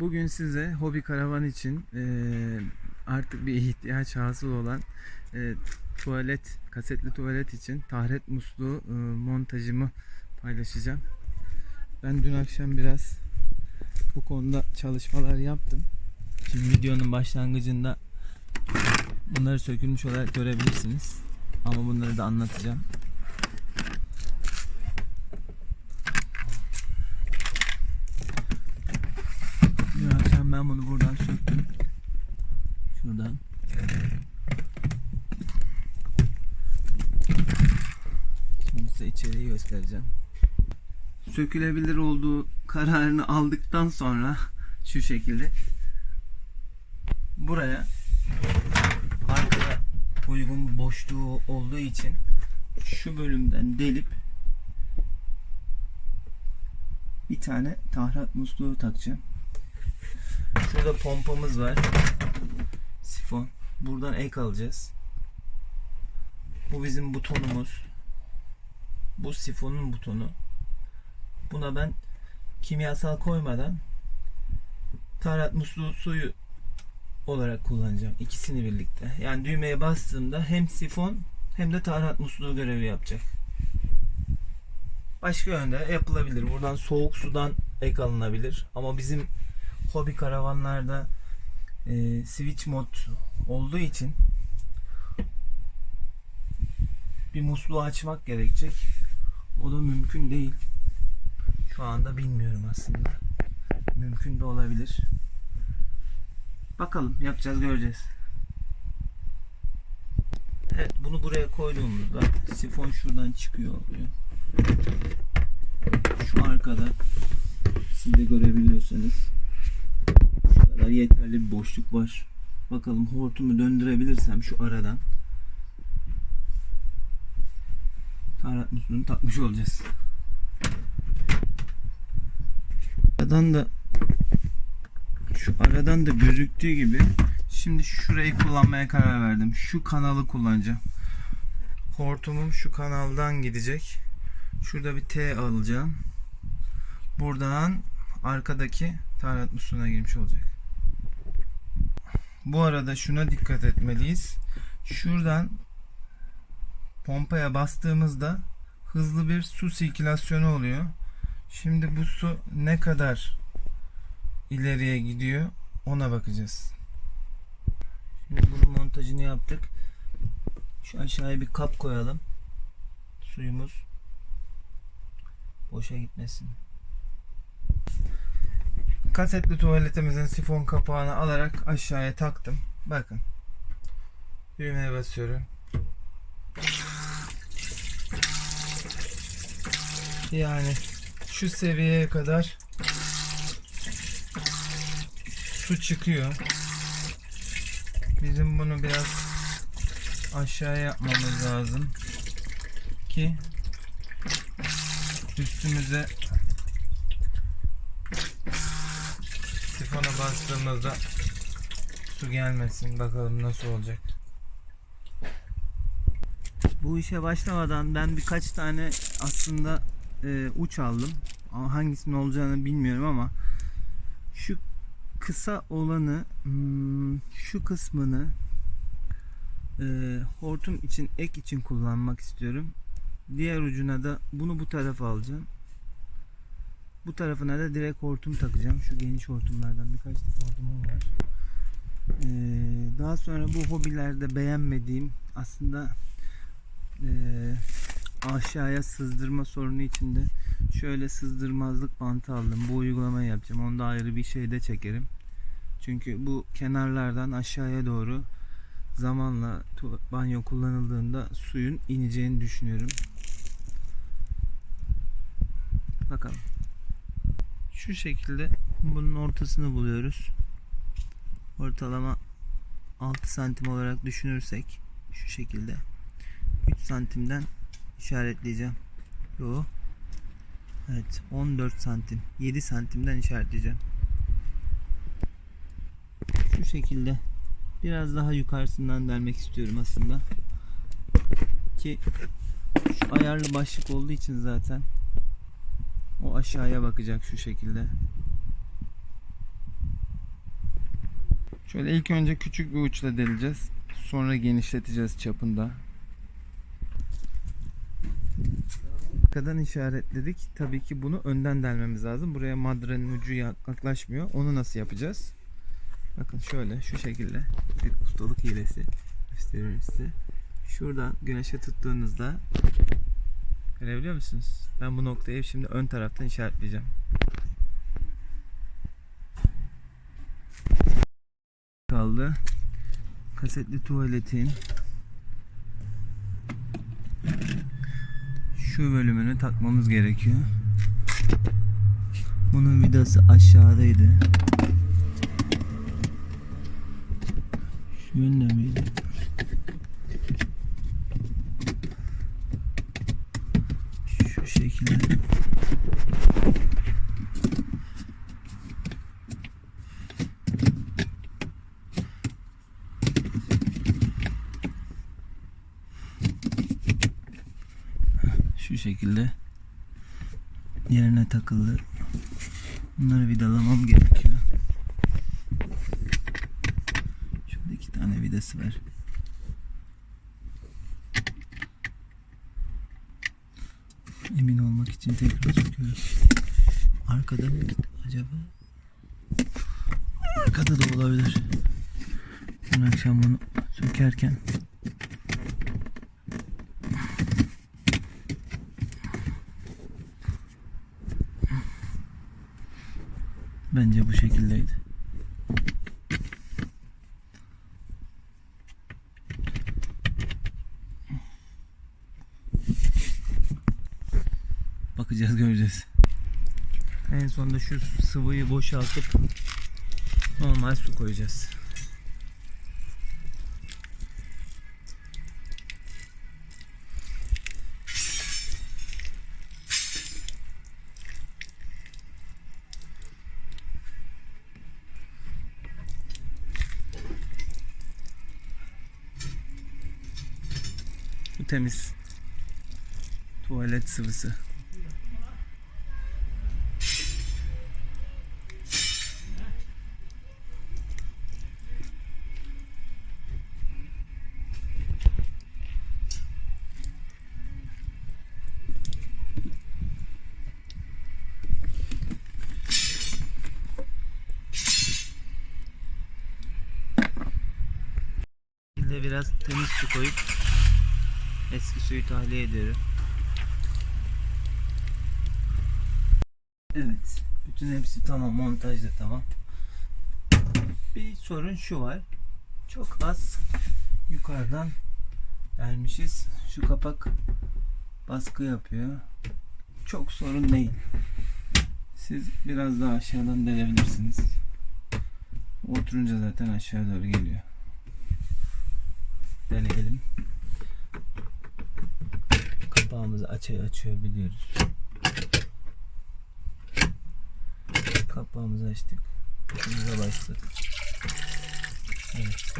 Bugün size hobi karavan için eee, artık bir ihtiyaç hasıl olan eee, tuvalet, kasetli tuvalet için tahret musluğu eee, montajımı paylaşacağım. Ben dün akşam biraz bu konuda çalışmalar yaptım. Şimdi videonun başlangıcında bunları sökülmüş olarak görebilirsiniz. Ama bunları da anlatacağım. Dün akşam ben bunu buradan söktüm. Şuradan. Şimdi size içeriği göstereceğim. Sökülebilir olduğu kararını aldıktan sonra şu şekilde buraya arkada uygun boşluğu olduğu için şu bölümden delip bir tane tahrat musluğu takacağım. Şurada pompamız var. Sifon. Buradan ek alacağız. Bu bizim butonumuz. Bu sifonun butonu. Buna ben kimyasal koymadan tarat musluğu suyu olarak kullanacağım. İkisini birlikte. Yani düğmeye bastığımda hem sifon hem de tarat musluğu görevi yapacak. Başka yönde yapılabilir. Buradan soğuk sudan ek alınabilir. Ama bizim hobi karavanlarda e, switch mod olduğu için bir musluğu açmak gerekecek. O da mümkün değil. Şu anda bilmiyorum aslında. Mümkün de olabilir. Bakalım yapacağız göreceğiz. Evet bunu buraya koyduğumuzda sifon şuradan çıkıyor oluyor. Şu arkada siz de görebiliyorsanız yeterli bir boşluk var. Bakalım hortumu döndürebilirsem şu aradan tarat musluğunu takmış olacağız. Aradan da şu aradan da gözüktüğü gibi şimdi şurayı kullanmaya karar verdim. Şu kanalı kullanacağım. Hortumum şu kanaldan gidecek. Şurada bir T alacağım. Buradan arkadaki tarat musluğuna girmiş olacak. Bu arada şuna dikkat etmeliyiz. Şuradan pompaya bastığımızda hızlı bir su sirkülasyonu oluyor. Şimdi bu su ne kadar ileriye gidiyor ona bakacağız. Şimdi bunun montajını yaptık. Şu aşağıya bir kap koyalım. Suyumuz boşa gitmesin. Kasetli tuvaletimizin sifon kapağını alarak aşağıya taktım. Bakın. Düğmeye basıyorum. Yani şu seviyeye kadar su çıkıyor. Bizim bunu biraz aşağıya yapmamız lazım ki üstümüze sifona bastığımızda su gelmesin. Bakalım nasıl olacak. Bu işe başlamadan ben birkaç tane aslında e, uç aldım. Ama hangisinin olacağını bilmiyorum ama şu kısa olanı hmm, şu kısmını e, hortum için ek için kullanmak istiyorum. Diğer ucuna da bunu bu tarafa alacağım. Bu tarafına da direkt hortum takacağım. Şu geniş hortumlardan birkaç tane hortumum var. E, daha sonra bu hobilerde beğenmediğim aslında e, aşağıya sızdırma sorunu içinde şöyle sızdırmazlık bantı aldım. Bu uygulamayı yapacağım. Onu da ayrı bir şeyde çekerim. Çünkü bu kenarlardan aşağıya doğru zamanla banyo kullanıldığında suyun ineceğini düşünüyorum. Bakalım. Şu şekilde bunun ortasını buluyoruz. Ortalama 6 santim olarak düşünürsek şu şekilde 3 santimden işaretleyeceğim. Yo. Evet 14 santim 7 santimden işaretleyeceğim. Şu şekilde biraz daha yukarısından delmek istiyorum aslında. Ki şu ayarlı başlık olduğu için zaten o aşağıya bakacak şu şekilde. Şöyle ilk önce küçük bir uçla deleceğiz. Sonra genişleteceğiz çapında. Arkadan işaretledik. Tabii ki bunu önden delmemiz lazım. Buraya madrenin ucu yaklaşmıyor. Onu nasıl yapacağız? Bakın şöyle şu şekilde bir ustalık hilesi gösteriyorum size. Şuradan güneşe tuttuğunuzda görebiliyor musunuz? Ben bu noktayı şimdi ön taraftan işaretleyeceğim. Kaldı. Kasetli tuvaletin şu bölümünü takmamız gerekiyor. Bunun vidası aşağıdaydı. Şu yönde miydi? Şu şekilde. Şu şekilde yerine takıldı. Bunları vidalamam gerekiyor. Şurada iki tane vidası var. Emin olmak için tekrar söküyorum. Arkada mı acaba? Arkada da olabilir. Dün akşam bunu sökerken bence bu şekildeydi. Bakacağız göreceğiz. En sonunda şu sıvıyı boşaltıp normal su koyacağız. Temiz. Tuvalet sıvısı. Biraz temiz su koyup eski suyu tahliye ediyorum. Evet. Bütün hepsi tamam. Montaj da tamam. Bir sorun şu var. Çok az yukarıdan delmişiz. Şu kapak baskı yapıyor. Çok sorun değil. Siz biraz daha aşağıdan delebilirsiniz. Oturunca zaten aşağı doğru geliyor. Deneyelim. Kapağımızı açıyor açıyor biliyoruz. Kapağımızı açtık. İşimize başladık. Evet.